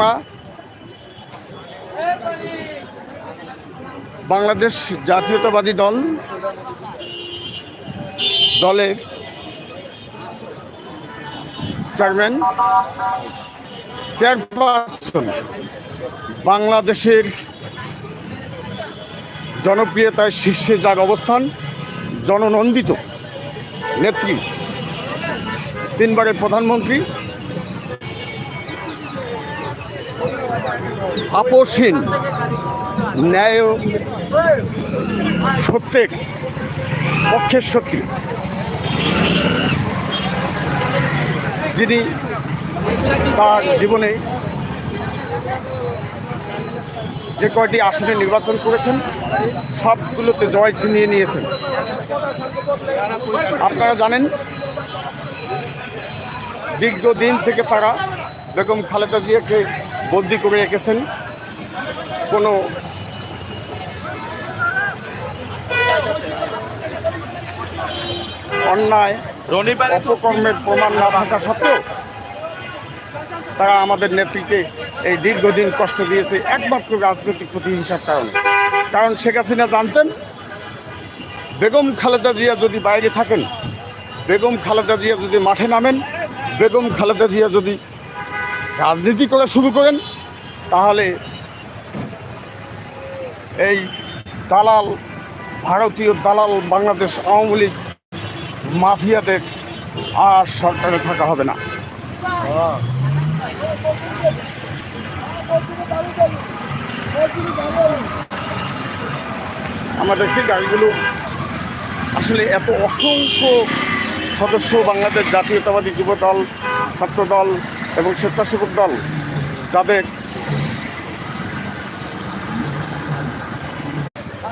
আমরা বাংলাদেশ জাতীয়তাবাদী দল। দলের চেয়ারম্যান। চেয়ারপারসন। বাংলাদেশের জনপ্রিয়তার শীর্ষে যার অবস্থান, জননন্দিত নেত্রী। তিনবারের প্রধানমন্ত্রী। আপোষহীন, ন্যায় সত্যের পক্ষের শক্তি। যিনি তার জীবনে যে কয়টি আসনে নির্বাচন করেছেন, সবগুলোতে জয় ছিনিয়ে নিয়েছেন। আপনারা জানেন, দীর্ঘদিন থেকে তারা বেগম খালেদা জিয়াকে বন্দি করে রেখেছেন। কোনো অন্যায় অপকর্মের প্রমাণ না থাকা সত্ত্বেও তারা আমাদের নেত্রীকে এই দীর্ঘদিন কষ্ট দিয়েছে একমাত্র রাজনৈতিক প্রতিহিংসার কারণে। কারণ শেখ হাসিনা জানতেন বেগম খালেদা জিয়া যদি বাইরে থাকেন বেগম খালেদা জিয়া যদি মাঠে নামেন বেগম খালেদা জিয়া যদি রাজনীতি করা শুরু করেন, তাহলে এই দালাল, ভারতীয় দালাল বাংলাদেশ আওয়ামী লীগ মাফিয়াদের আর সরকারে থাকা হবে না। আমরা দেখছি গাড়িগুলো আসলে এত অসংখ্য সদস্য বাংলাদেশ জাতীয়তাবাদী যুব দল, ছাত্র দল এবং স্বেচ্ছাসেবক দল যাদের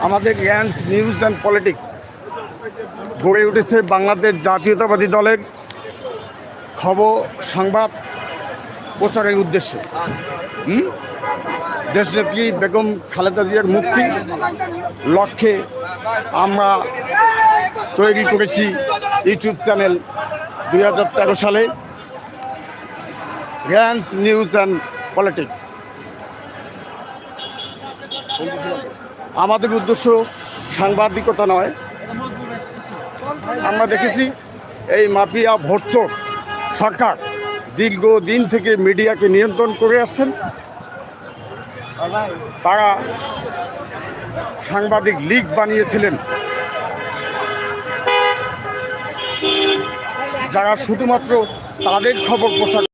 আমাদের র্যান্স নিউজ অ্যান্ড পলিটিক্স গড়ে উঠেছে বাংলাদেশ জাতীয়তাবাদী দলের খবর, সংবাদ প্রচারের উদ্দেশ্যে? দেশনেত্রী বেগম খালেদা জিয়ার মুক্তি লক্ষ্যে আমরা তৈরি করেছি ইউটিউব চ্যানেল দুই হাজার তেরো সালে র্যান্স নিউজ অ্যান্ড পলিটিক্স আমাদের উদ্দেশ্য সাংবাদিকতা নয়। আমরা দেখেছি এই মাফিয়া ভোটচোর সরকার দীর্ঘদিন থেকে মিডিয়াকে নিয়ন্ত্রণ করে আসছেন। তারা সাংবাদিক লীগ বানিয়েছিলেন। যারা শুধুমাত্র তাদের খবর প্রচার